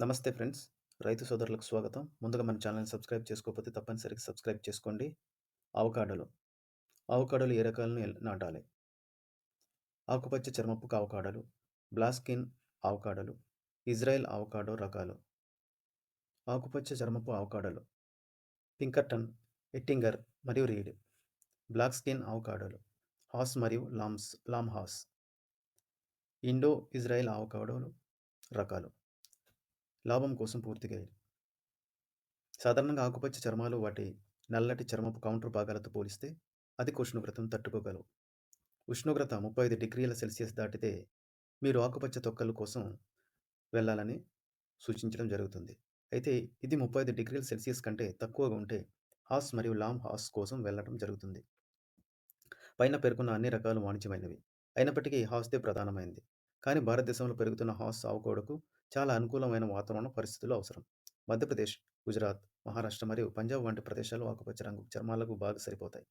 నమస్తే ఫ్రెండ్స్. రైతు సోదరులకు స్వాగతం. ముందుగా మన ఛానల్ని సబ్స్క్రైబ్ చేసుకోకపోతే తప్పనిసరిగా సబ్స్క్రైబ్ చేసుకోండి. అవకాడోలు. అవకాడోలు ఏ రకాలను నాటాలి? ఆకుపచ్చ చర్మపు అవకాడలు బ్లాస్కిన్ అవకాడలు ఇజ్రాయెల్ అవకాడో రకాలు. ఆకుపచ్చ చర్మపు అవకాడలు పింకర్టన్ ఎట్టింగర్ మరియు రీడ్. బ్లాక్ స్కిన్ అవకాడోలు హాస్ మరియు lambs Lamb Hass Indo Israel అవకాడోలు రకాలు. లాభం కోసం పూర్తిగా సాధారణంగా ఆకుపచ్చ చర్మాలు వాటి నల్లటి చర్మపు కౌంటర్ భాగాలతో పోలిస్తే అధిక ఉష్ణోగ్రతను తట్టుకోగలవు. ఉష్ణోగ్రత ముప్పై ఐదు డిగ్రీల సెల్సియస్ దాటితే మీరు ఆకుపచ్చ తొక్కల కోసం వెళ్ళాలని సూచించడం జరుగుతుంది. అయితే ఇది ముప్పై ఐదు డిగ్రీల సెల్సియస్ కంటే తక్కువగా ఉంటే హాస్ మరియు లాంగ్ హాస్ కోసం వెళ్ళడం జరుగుతుంది. పైన పేర్కొన్న అన్ని రకాలు వాణిజ్యమైనవి. అయినప్పటికీ హాస్దే ప్రధానమైనది కానీ భారతదేశంలో పెరుగుతున్న హాస్ ఆవుకోడకు చాలా అనుకూలమైన వాతావరణ పరిస్థితులు అవసరం. మధ్యప్రదేశ్ గుజరాత్ మహారాష్ట్ర మరియు పంజాబ్ వంటి ప్రదేశాలు ఆకుపచ్చ రంగు చర్మాలకు బాగా సరిపోతాయి.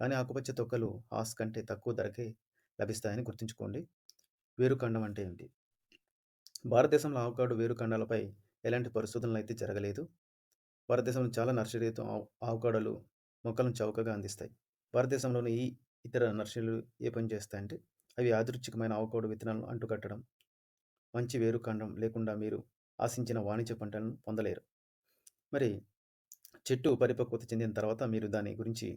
కానీ ఆకుపచ్చ తొక్కలు హాస్ కంటే తక్కువ ధరకే లభిస్తాయని గుర్తుంచుకోండి. వేరుకండం అంటే ఏంటి? భారతదేశంలో ఆవుకాడు వేరుకండాలపై ఎలాంటి పరిశోధనలు అయితే జరగలేదు. భారతదేశంలో చాలా నర్సరీతో ఆవు ఆవుకాడలు మొక్కలను చౌకగా అందిస్తాయి. భారతదేశంలోని ఈ ఇతర నర్సరీలు ఏ పని చేస్తాయంటే అవి యాదృచ్ఛికమైన ఆవుకాడు విత్తనాలను అంటుకట్టడం మంచి వేరుకాండం లేకుండా మీరు ఆశించిన వాణిజ్య పంటలను పొందలేరు. మరి చెట్టు పరిపక్వత చెందిన తర్వాత మీరు దాని గురించి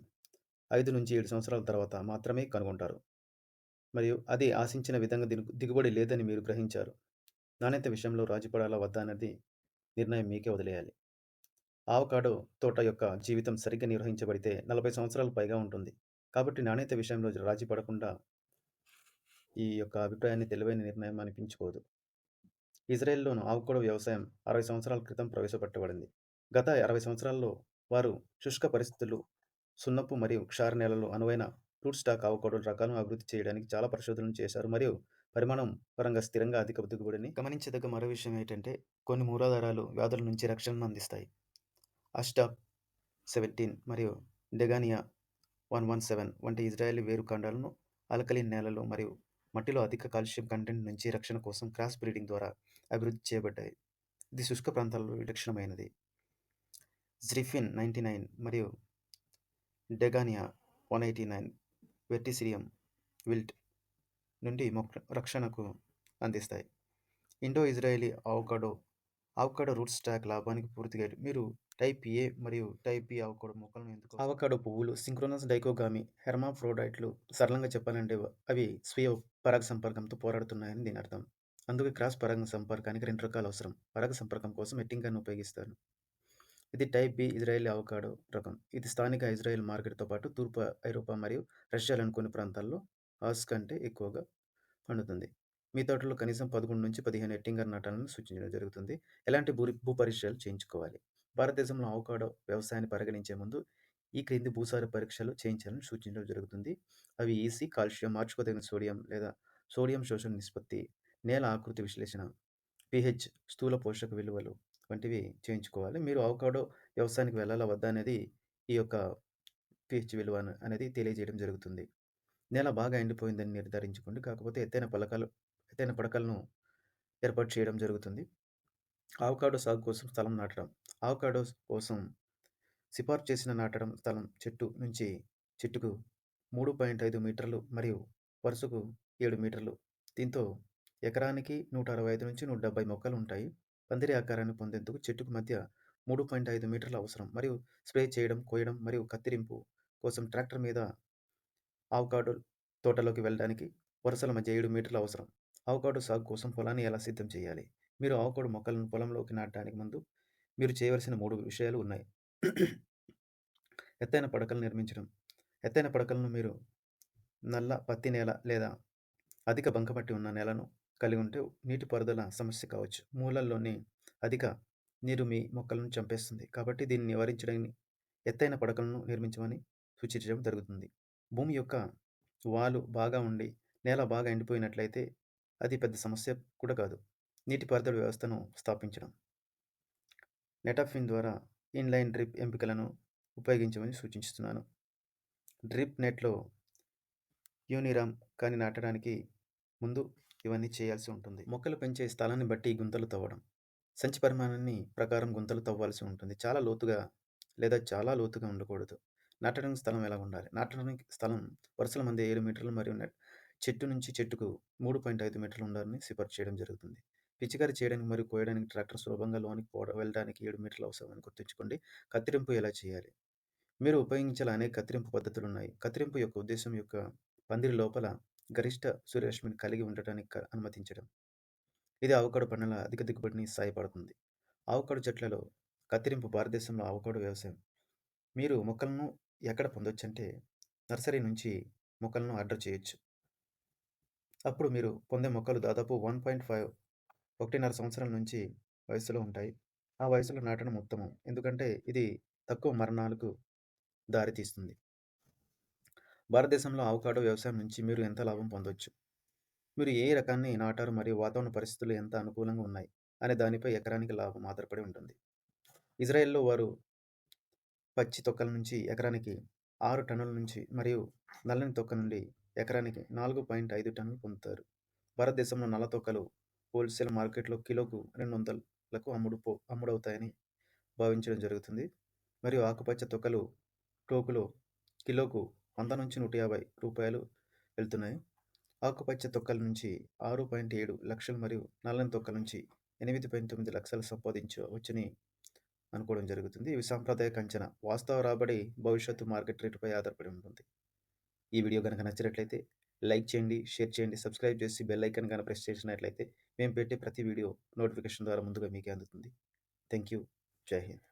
ఐదు నుంచి ఏడు సంవత్సరాల తర్వాత మాత్రమే కనుగొంటారు. మరియు అది ఆశించిన విధంగా దిగు దిగుబడి లేదని మీరు గ్రహించారు. నాణ్యత విషయంలో రాజీపడాలా వద్దా అనేది నిర్ణయం మీకే వదిలేయాలి. ఆవకాడో తోట యొక్క జీవితం సరిగ్గా నిర్వహించబడితే నలభై సంవత్సరాలు పైగా ఉంటుంది. కాబట్టి నాణ్యత విషయంలో రాజీ పడకుండా ఈ యొక్క అభిప్రాయాన్ని తెలివైన నిర్ణయం అనిపించుకోదు. ఇజ్రాయెల్లోను ఆవుకోడ వ్యవసాయం అరవై సంవత్సరాల క్రితం ప్రవేశపెట్టబడింది. గత అరవై సంవత్సరాల్లో వారు శుష్క పరిస్థితులు సున్నపు మరియు క్షార నేలలు అనువైన రూట్ స్టాక్ ఆవుకోడల రకాలను అభివృద్ధి చేయడానికి చాలా పరిశోధనలు చేశారు. మరియు పరిమాణం పరంగా స్థిరంగా అధిక దిగుబడిని గమనించదగ్గ మరో విషయం ఏంటంటే కొన్ని మూలాధారాలు వ్యాధుల నుంచి రక్షణను అందిస్తాయి. అస్టాక్ సెవెంటీన్ మరియు డెగానియా వన్ వన్ సెవెన్ వంటి ఇజ్రాయెలీ వేరుకాండాలను ఆల్కలీన్ నేలలు మరియు మట్టిలో అధిక కాల్షియం కంటెంట్ నుంచి రక్షణ కోసం క్రాస్ బ్రీడింగ్ ద్వారా అభివృద్ధి చేయబడ్డాయి. ఇది శుష్క ప్రాంతాల్లో విలక్షణమైనది. జ్రిఫిన్ నైంటీ నైన్ మరియు Degania one eighty nine verticillium wilt నుండి మొక్క రక్షణకు అందిస్తాయి. Indo Israeli avocado avocado root stock లాభానికి పూర్తిగా మీరు టైప్ ఏ మరియు టైప్ బి అవకాడో మొక్కలను ఎందుకు ఆవకాడో పువ్వులు సింక్రోనస్ డైకోగామి హెర్మాఫ్రోడైట్లు సరళంగా చెప్పాలంటే అవి స్వీయ పరాగ సంపర్కంతో పోరాడుతున్నాయని దీని అర్థం. అందుకే క్రాస్ పరాగ సంపర్కానికి రెండు రకాలు అవసరం. పరాగ సంపర్కం కోసం ఎట్టింగాన్ని ఉపయోగిస్తారు. ఇది టైప్ బి ఇజ్రాయెల్ అవకాడో రకం. ఇది స్థానిక ఇజ్రాయెల్ మార్కెట్తో పాటు తూర్పు ఐరోపా మరియు రష్యాలోని కొన్ని ప్రాంతాల్లో హాస్ కంటే ఎక్కువగా పండుతుంది. మీ తోటలో కనీసం పదకొండు నుంచి పదిహేను ఎట్టింగర్ నాటాలను సూచించడం జరుగుతుంది. ఎలాంటి భూ భూ పరీక్షలు చేయించుకోవాలి? భారతదేశంలో అవకాడో వ్యవసాయాన్ని పరిగణించే ముందు ఈ క్రింది భూసార పరీక్షలు చేయించాలని సూచించడం జరుగుతుంది. అవి ఈసీ కాల్షియం మార్చుకోదగిన సోడియం లేదా సోడియం శోషణ నిష్పత్తి నేల ఆకృతి విశ్లేషణ పిహెచ్ స్థూల పోషక విలువలు వంటివి చేయించుకోవాలి. మీరు అవకాడో వ్యవసాయానికి వెళ్ళాలా వద్దా అనేది ఈ యొక్క పిహెచ్ విలువ అనేది తెలియజేయడం జరుగుతుంది. నేల బాగా ఎండిపోయిందని నిర్ధారించుకోండి. కాకపోతే ఎత్తైన పలకలు ఎత్తైన పడకలను ఏర్పాటు చేయడం జరుగుతుంది. ఆవకాడో సాగు కోసం స్థలం నాటడం ఆవకాడో కోసం సిఫార్సు చేసిన నాటడం స్థలం చెట్టు నుంచి చెట్టుకు మూడు పాయింట్ ఐదు మీటర్లు మరియు వరుసకు ఏడు మీటర్లు. దీంతో ఎకరానికి నూట అరవై ఐదు నుంచి నూట డెబ్బై మొక్కలు ఉంటాయి. పందిరి ఆకారాన్ని పొందేందుకు చెట్టుకు మధ్య మూడు పాయింట్ ఐదు మీటర్లు అవసరం మరియు స్ప్రే చేయడం కోయడం మరియు కత్తిరింపు కోసం ట్రాక్టర్ మీద ఆవకాడో తోటలోకి వెళ్ళడానికి వరుసల మధ్య ఏడు మీటర్లు అవసరం. అవకాడో సాగు కోసం పొలాన్ని ఎలా సిద్ధం చేయాలి? మీరు ఆవకాడో మొక్కలను పొలంలోకి నాటడానికి ముందు మీరు చేయవలసిన మూడు విషయాలు ఉన్నాయి. ఎత్తైన పడకలు నిర్మించడం. ఎత్తైన పడకలను మీరు నల్ల పత్తి నేల లేదా అధిక బంకమట్టి ఉన్న నేలను కలిగి ఉంటే నీటిపారుదల సమస్య కావచ్చు. మూలల్లోని అధిక నీరు మీ మొక్కలను చంపేస్తుంది. కాబట్టి దీన్ని నివారించడానికి ఎత్తైన పడకలను నిర్మించమని సూచించడం జరుగుతుంది. భూమి యొక్క వాలు బాగా ఉండి నేల బాగా ఎండిపోయినట్లయితే అది పెద్ద సమస్య కూడా కాదు నీటిపారుదల వ్యవస్థను స్థాపించడం నెటాఫిన్ ద్వారా ఇన్లైన్ డ్రిప్ ఎంపికలను ఉపయోగించమని సూచిస్తున్నాను డ్రిప్ నెట్లో యూనిరామ్ కానీ నాటడానికి ముందు ఇవన్నీ చేయాల్సి ఉంటుంది మొక్కలు పెంచే స్థలాన్ని బట్టి గుంతలు తవ్వడం సంచి పరిమాణాన్ని ప్రకారం గుంతలు తవ్వాల్సి ఉంటుంది. చాలా లోతుగా లేదా చాలా లోతుగా ఉండకూడదు. నాటడానికి స్థలం ఎలా ఉండాలి? నాటడానికి స్థలం వరుసల మంది ఏడు మీటర్లు మరియు చెట్టు నుంచి చెట్టుకు 3.5 మీటర్లు ఉండాలని సిఫార్సు చేయడం జరుగుతుంది. పిచికారీ చేయడానికి మరియు కోయడానికి ట్రాక్టర్ సులభంగా లోనికి పోవ వెళ్ళడానికి ఏడు మీటర్లు అవసరమని గుర్తుంచుకోండి. కత్తిరింపు ఎలా చేయాలి? మీరు ఉపయోగించాల అనేక కత్తిరింపు పద్ధతులు ఉన్నాయి కత్తిరింపు యొక్క ఉద్దేశం యొక్క పందిరి లోపల గరిష్ట సూర్యరశ్మిని కలిగి ఉండటానికి అనుమతించడం. ఇది అవకాడు పండ్ల అధిక దిగుబడిని సహాయపడుతుంది. అవకాడు చెట్లలో కత్తిరింపు భారతదేశంలో అవకాడు వ్యవసాయం. మీరు మొక్కలను ఎక్కడ పొందొచ్చంటే నర్సరీ నుంచి మొక్కలను ఆర్డర్ చేయొచ్చు. అప్పుడు మీరు పొందే మొక్కలు దాదాపు 1.5 ఒకటిన్నర సంవత్సరాల నుంచి వయస్సులో ఉంటాయి. ఆ వయసులో నాటడం ఉత్తమం. ఎందుకంటే ఇది తక్కువ మరణాలకు దారితీస్తుంది. భారతదేశంలో అవకాడో వ్యవసాయం నుంచి మీరు ఎంత లాభం పొందొచ్చు? మీరు ఏ రకాన్ని నాటారు మరియు వాతావరణ పరిస్థితులు ఎంత అనుకూలంగా ఉన్నాయి అనే దానిపై ఎకరానికి లాభం ఆధారపడి ఉంటుంది. ఇజ్రాయెల్‌లో వారు పచ్చి తొక్కల నుంచి ఎకరానికి ఆరు టన్నుల నుంచి మరియు నల్లని తొక్క నుండి ఎకరానికి 4.5 టన్నులు పొందుతారు. భారతదేశంలో నల్ల తొక్కలు హోల్‌సేల్ మార్కెట్‌లో కిలోకు 200లకు అమ్ముడు పో అమ్ముడవుతాయని భావించడం జరుగుతుంది. మరియు ఆకుపచ్చ తొక్కలు టోకులో కిలోకు 100-150 రూపాయలు వెళ్తున్నాయి. ఆకుపచ్చ తొక్కల నుంచి 6.7 లక్షలు మరియు నల్లని తొక్కల నుంచి 8.9 లక్షలు సంపాదించవచ్చని అనుకోవడం జరుగుతుంది. ఇవి సాంప్రదాయక అంచనా. వాస్తవ రాబడి భవిష్యత్తు మార్కెట్ రేటుపై ఆధారపడి ఉంటుంది. ఈ వీడియో గనక నచ్చినట్లయితే లైక్ చేయండి, షేర్ చేయండి, సబ్స్క్రైబ్ చేసి బెల్ ఐకన్ కనుక ప్రెస్ చేసినట్లయితే మేము పెట్టే ప్రతి వీడియో నోటిఫికేషన్ ద్వారా ముందుగా మీకే అందుతుంది. Thank you. జై హింద్.